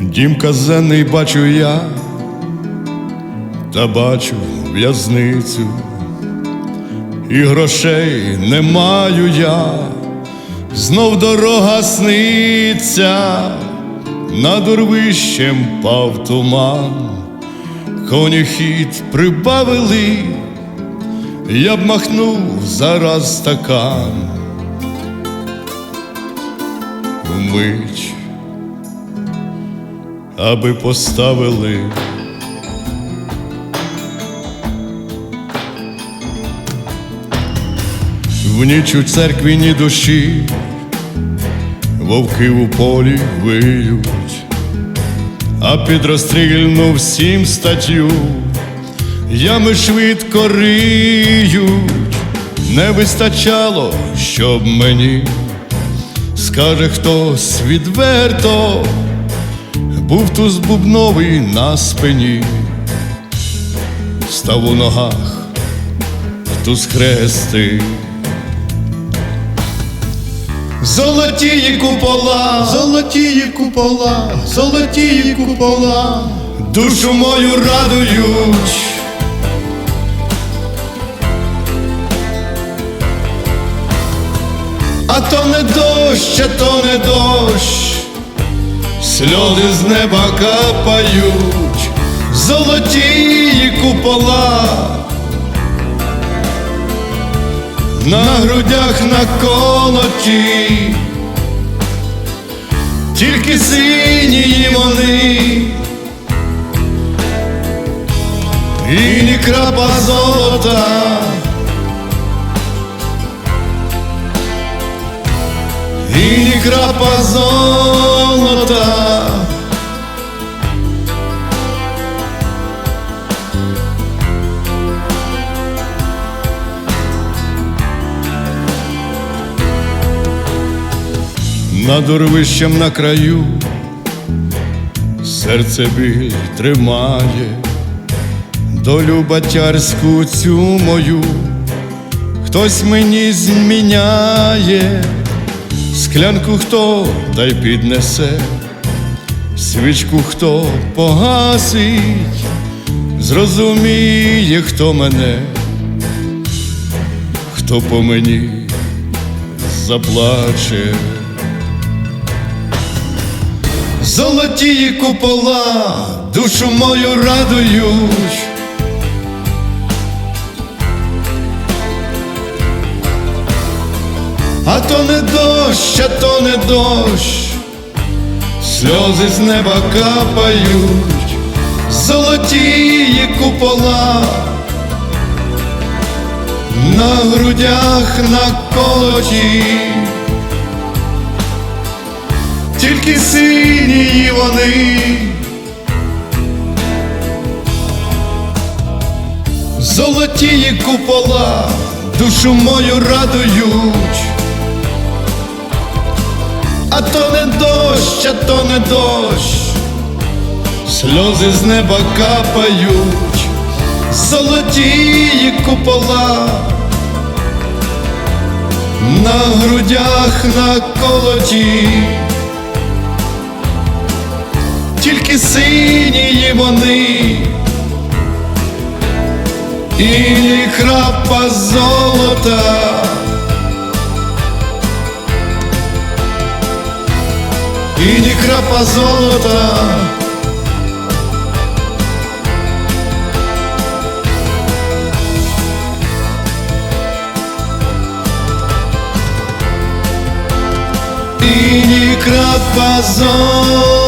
Дім казенний бачу я, та бачу в'язницю, і грошей не маю я, знов дорога сниться, над урвищем пав туман, коні хід прибавили, я б махнув зараз стакан. Вмить аби поставили. В ніч у церкві ні душі, вовки у полі виють, а під розстрільну всім статтю ями швидко риють, не вистачало, щоб мені скаже хтось відверто був туз бубновий на спині, став у ногах, туз хрести. Золотії купола, Золотії купола, золотії купола, душу мою радують. А то не дощ, а то не дощ, сльози з неба капають, золоті купола, на грудях наколоті, тільки сині вони, і ні крапа золота. і ні крапа золота. Над урвищем на краю серце біль тримає, долю батярську цю мою, хтось мені зміняє. Склянку хто та й піднесе, свічку хто погасить, зрозуміє, хто мене, хто по мені заплаче. Золотії купола душу мою радують. А то не дощ, а то не дощ, сльози з неба капають, золотії купола, на грудях на колоті, тільки синії вони. Золотії купола душу мою радують, а то не дощ, а то не дощ, сльози з неба капають, золотії купола, на грудях на колоті, тільки синії вони. І ні крапа золота. І ні крапа золота. І ні крапа золота.